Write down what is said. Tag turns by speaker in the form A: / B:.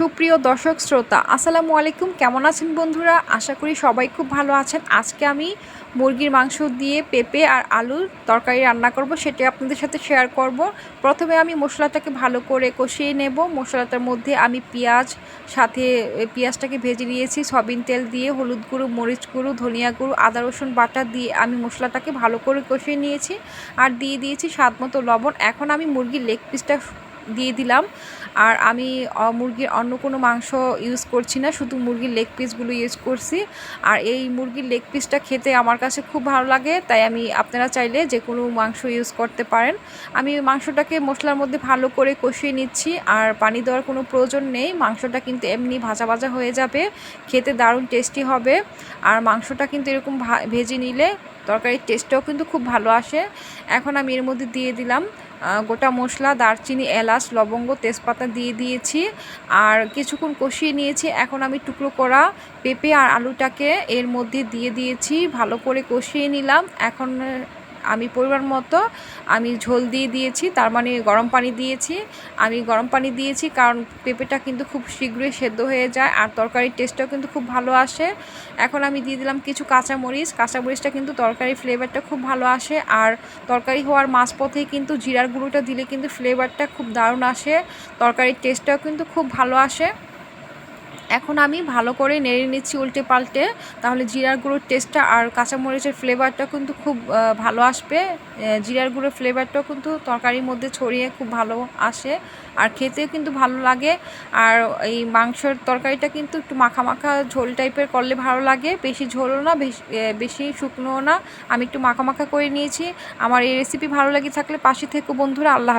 A: সুপ্রিয় দর্শক শ্রোতা, আসসালামু আলাইকুম। কেমন আছেন বন্ধুরা? আশা করি সবাই খুব ভালো আছেন। আজকে আমি মুরগির মাংস দিয়ে পেঁপে আর আলুর তরকারি রান্না করব, সেটা আপনাদের সাথে শেয়ার করব। প্রথমে আমি মশলাটাকে ভালো করে কষিয়ে নেব। মশলাটার মধ্যে আমি পেঁয়াজ, সাথে পেঁয়াজটাকে ভেজে নিয়েছি, সয়াবিন তেল দিয়ে, হলুদ গুঁড়ো, মরিচ গুঁড়ো, ধনিয়া গুঁড়ো, আদা, রসুন বাটা দিয়ে আমি মশলাটাকে ভালো করে কষিয়ে নিয়েছি। আর দিয়ে দিয়েছি স্বাদ মতো লবণ। এখন আমি মুরগির লেগ পিসটা দিয়ে দিলাম। আর আমি মুরগির অন্য কোনো মাংস ইউজ করছি না, শুধু মুরগির লেগ পিসগুলো ইউজ করছি। আর এই মুরগির লেগ পিসটা খেতে আমার কাছে খুব ভালো লাগে, তাই আমি আপনারা চাইলে যে কোনো মাংস ইউজ করতে পারেন। আমি মাংসটাকে মশলার মধ্যে ভালো করে কষিয়ে নিচ্ছি, আর পানি দেওয়ার কোনো প্রয়োজন নেই। মাংসটা কিন্তু এমনি ভাজা ভাজা হয়ে যাবে, খেতে দারুণ টেস্টি হবে। আর মাংসটা কিন্তু এরকম ভেজে নিলে তরকারির টেস্টটাও কিন্তু খুব ভালো আসে। এখন আমি এর মধ্যে দিয়ে দিলাম গোটা মশলা, দারচিনি, এলাচ, লবঙ্গ, তেজপাতা দিয়ে দিয়েছি আর কিছুক্ষণ কষিয়ে নিয়েছি। এখন আমি টুকরো করা পেঁপে আর আলুটাকে এর মধ্যে দিয়ে দিয়েছি। ভালো করে কষিয়ে নিলাম। এখন আমি পরিমাণ মতো আমি ঝোল দিয়ে দিয়েছি, তার মানে গরম পানি দিয়েছি। আমি গরম পানি দিয়েছি কারণ পেঁপেটা কিন্তু খুব শীঘ্রই সেদ্ধ হয়ে যায় আর তরকারির টেস্টটাও কিন্তু খুব ভালো আসে। এখন আমি দিয়ে দিলাম কিছু কাঁচামরিচ, কাঁচামরিচটা কিন্তু তরকারির ফ্লেভারটা খুব ভালো আসে আর তরকারি হওয়ার মাঝপথেই কিন্তু জিরার গুঁড়োটা দিলে কিন্তু ফ্লেভারটা খুব দারুণ আসে, তরকারির টেস্টটাও কিন্তু খুব ভালো আসে। এখন আমি ভালো করে নেড়ে নিচ্ছি উল্টে পাল্টে, তাহলে জিরার গুঁড়োর টেস্টটা আর কাঁচামরিচের ফ্লেভারটা কিন্তু খুব ভালো আসবে। জিরার গুঁড়োর ফ্লেভারটাও কিন্তু তরকারির মধ্যে ছড়িয়ে খুব ভালো আসে আর খেতেও কিন্তু ভালো লাগে। আর এই মাংসের তরকারিটা কিন্তু একটু মাখা মাখা ঝোল টাইপের করলে ভালো লাগে, বেশি ঝোলও না, বেশি শুকনোও না। আমি একটু মাখা মাখা করে নিয়েছি। আমার এই রেসিপি ভালো লাগে থাকলে পাশে থেকে বন্ধুরা, আল্লাহ।